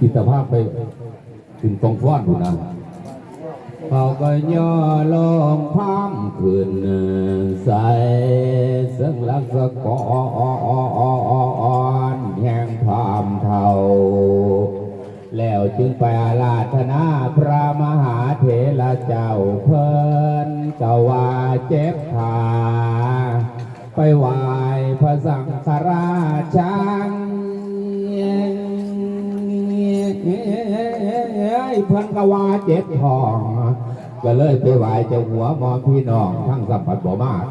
กิตภาพไปถึงกองฟ้อนอยู่นะเขาก็ย่อลงพามขึ้นใส่ซึ่งลักษะกอนแห่งพามเทาแล้วจึงไปอาราธนาพระมหาเถระเจ้าเพิ่นกว่าเจ็บ เพิ่นกว่าเจ็บท้องก็เลยไปไหว้เจ้าหัวมอพี่น้องทั้งสัมผัสบ่มาก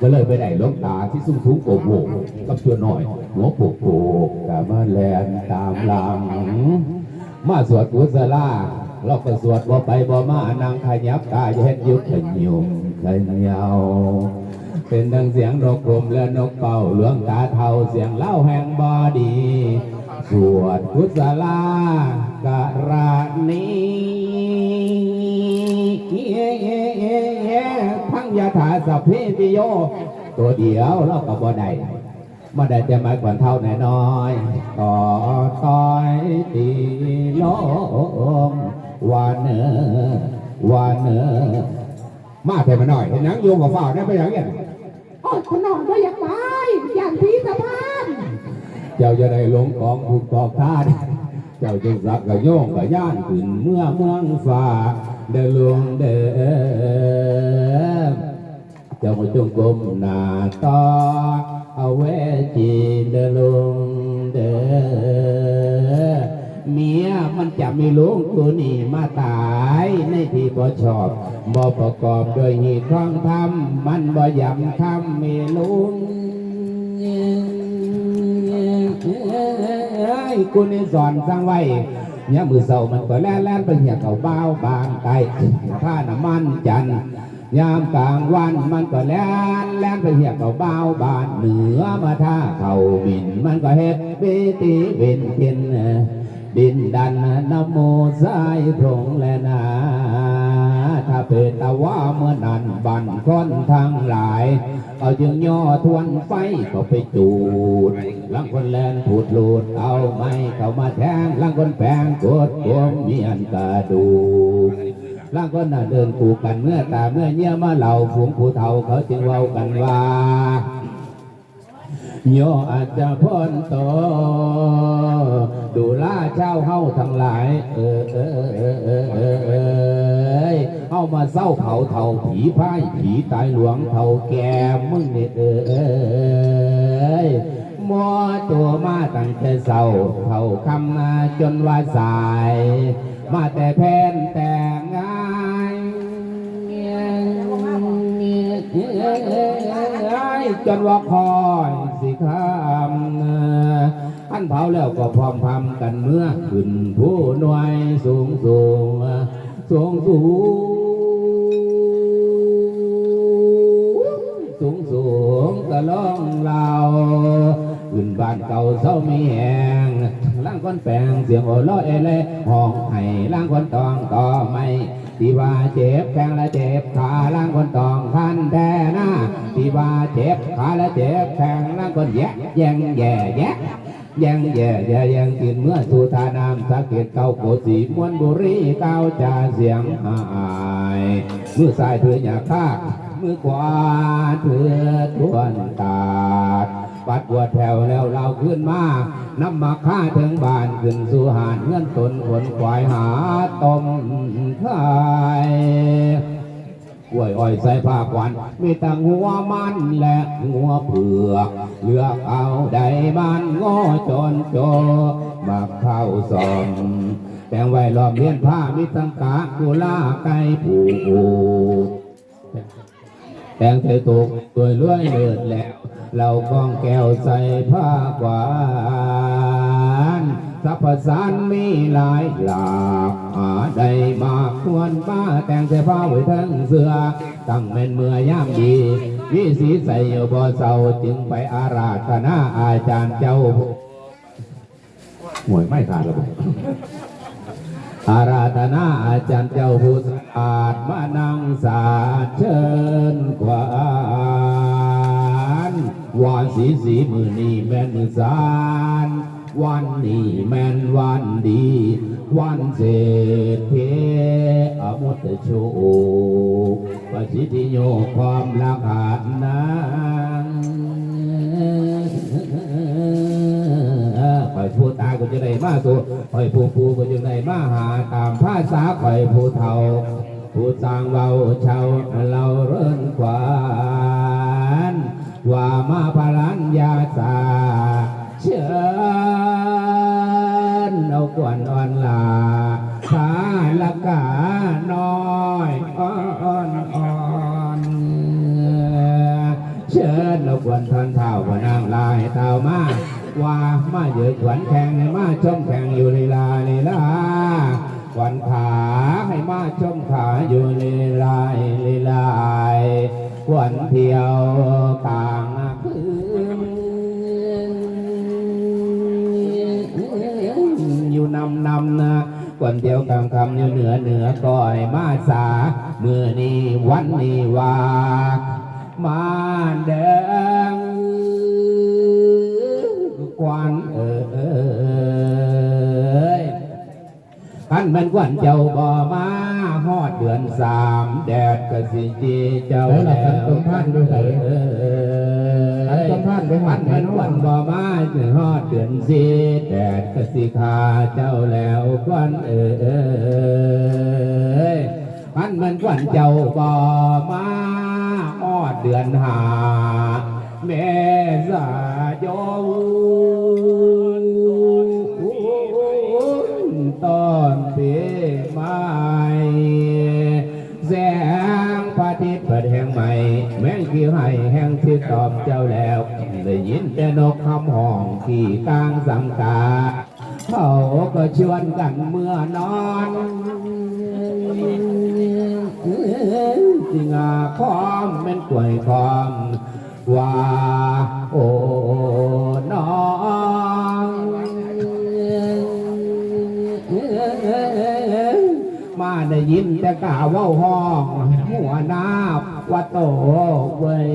ก็เลยไปได้ลงตาที่สูงสูงโอบโบกกับตัวหน่อย หัวโปกโปกกับมาแลนตามหลังมาสวดกุศลาเราก็สวดบ่ไปบ่มานั่งขยับกายเฮ็ดยุบขยุมขยาวเป็นดังเสียงนกกลมและนกเป่าหลวงตาเทาเสียงเล่าแห่งบอดี สวดกุศลากะรานีทั้งยาถาสัพเพติโย ตัวเดียวเราก็บ่ได้มาได้จะมาก่อนเท่าแน่น้อยต่อต่อยตีลมวานเนอวานเนอมาแต่มาหน่อยเห็นหนังโยงกับฝ้าได้ไปอย่างเงี้ยโอ้ยขนมก็อยากตายอย่างที่สะพาน เจ้าจะได้หลงของถูกตอกท่านเจ้าจึงสักกะโยงกะย่านขึ้นเมื่อเมืองฟ้าเดินลวงเดินเจ้าจงกลมหน้าต่อเอาไว้จีเดลงเดอเมียมันจะไม่ลุงตัวนี้มาตายในที่บ่ชอบบ่ประกอบด้วยหตุของธรรมมันบ่ยำคำไม่ลุง กูนี่สอนสร้างไว้เนี่ยมือเศร้ามันก็แล่นแล่นไปเหี่ยเขาเบาบางไกลผ้าน้ำมันจันยามกลางวันมันก็แล่นแล่นไปเหียกเขาเบาบานเหนือมาท่าเขาบิน มันก็เฮ็ดปีติเวนเทียนดินดันนโมสายพรงและนา ถ้าเปิดตาว่าเมื่อนั้นบันคนทางหลาย เอาจึงย่อทวนไฟก็ไปจูดลังคนแลนพูดลูดเอาไม้เข้ามาแทงลังคนแปงกดกวมเมียนกระดูล่างคนน่ะเดินคู่กันเมื่อตาเมื่อเยี่ยมาเหล่าฝูงผู้เฒ่าเขาจึงเว้ากันว่าโยอาจจะพ้นโตดูล่าเจ้าเฮาทั้งหลาย เออเออเออเออเออ ออเฮามาเศร้าเผาเท่าผีพ่ายผีตายหลวงเท่าแก่มึงเนี่ยเออเออเออมัวตัวมาตั้งแต่เศร้าเท่าคำนาจนว่าสาย มาแต่แพนแต่งงานจนว่าคอยสิคำอันเผาแล้วก็พร้อมพำกันเมื่อขึ้นผู้หน่วยสูงสูง สูงสูงสูงสูงกะล่องเราขึ้นบ้านเก่าเศร้ามีแหงล่างคนแปลงเสียงโอโลเอเลห้องไห้ล่างคนตองต่อไม่ที่ว่าเจ็บแข้งและเจ็บขาล่างคนตองคันแท้หน้าที่ว่าเจ็บขาและเจ็บแข้งล่างคนแยะแยงแย่แยะ ยังแย่แย่ยังกินเมื่อสุธานามสักเกตเก้าโกสีมวนบุรีเก้าจ่าเสียงหายมือซ้ายเธออย่าคากมือขวาเธอทวนตาดปัดวัวแถวแล้วเราขึ้นมานำมาฆ่าถึงบ้านขึ้นสู่หานเงื่อนตนขนควายหาต้มขาย กล้วยอ้อยใส่ผ้าควันมีแต่หัวมันและหัวเผือกเลือกเอาใดมันงอจนโจมาเข้าซอมแต่งไว้รอบเลียนผ้ามีสังกากุลาไก่ผูแต่งใส่ตุกตัวเลื่อยเลือดแล้วเรากองแก้วใส่ผ้ากวาน สัพพสารมีหลายหลากหาได้มากควรป้าแต่งใส่ผ้าไว้ทั้งเสื้อตั้งเป็นเมื่อยามดี วิสีใส่อยู่บ่เศร้าจึงไปอาราธนาอาจารย์เจ้าหวยไม่ขาดระบบอาราธนาอาจารย์เจ้าผู้สะอาดมานั่งสาเชิญกวานวานสีสีมือนีแม่นมือสาร วันนี้แม่นวันดี วันเศรษฐีอมุตโชปสิทธิโยความรักหานาข่อยผู้ตายก็จะได้มาสู่ข่อยผู้ผู้ก็จะได้มาหาตามภาษาข่อยผู้เฒ่า ผู้สร้างเบาชาวเราเริ่นขวานว่ามาพลันยาสาเชิญเอ กวนอ่อนลาขาละกาน้อยอ่อนอ่อนเชิญเอากวนทอนเท่าว่านางลายเท่ามาว่ามาเยอะขวัญแข่งให้มาชมแข่งอยู่ลีลาลีลาขวัญขาให้มาชมขาอยู่ลีลาลีลาขวัญเที่ยวกลางำนะก่อนเดียวกลางคำอยู่เหนือเหนือก้อยมาสาเมื่อนี้วันนี้วามาเดิง ขันมันกวนเจ้าบ่มาฮอดเดือนสามแดดก็สิจีเจ้าไหนล่ะแล้วขันสมพานอยู่ไหนเอ้ยขันสมพานไปหาขันมันกวนบ่มาจะฮอดเดือนสี่แดดก็สิคาเจ้าแล้วกวนเอ้ยพันมันกวนเจ้าบ่มาออดเดือนหาเมษาย แมงขี้ให้แห่งที่ตอบเจ้าแล้ว ได้ยินแต่นกคำห้องขี่กลางสังกาเขาก็ชวนกันเมื่อนอนจริงอาคอมเป็นกล้วยคอมว่าโอ้น้องมาได้ยินแต่กาว่าห้องหัวหน้า ว่าโตเว้ย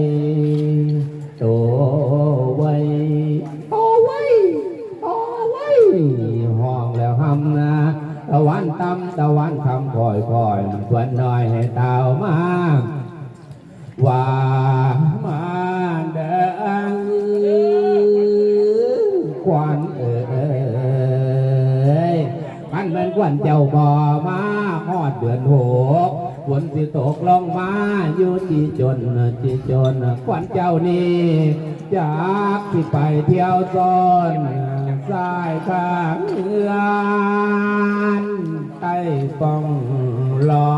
โตเว้ยโอ้ไว้ยโอ้ไว้ยห้องแล้วหำนะตะวันตำตะวันคำคอยคอยมันควรน้อยให้เต่ามาว่ามาเดินควันเอ้ยมันเป็นควันเจ้าบ่อมาฮอดเดือนหก ฝนที่ตกลงมาอยู่ที่จนที่จนควันเจ้านี้จากที่ไปเที่ยวซอนสายข้างเงือนใต้ฟองรอ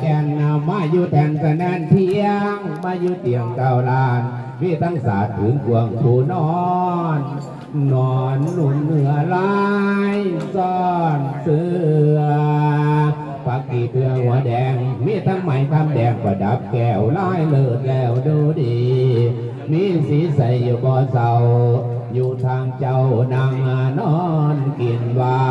แกนนามาอยู่แทนกระนานเทียง มาอยู่เตียงเก่าลานมีทั้งศาสตร์ถึงกวงผู้นอน นอนหนุนเหนือลายซ่อนเสือปักกีเตือหัวแดง มีทั้งไหม้ทำแดงประดับแก้วลายเลิศแล้วดูดี มีสีใสอยู่บ่อเสาอยู่ทางเจ้านางนอนกินวา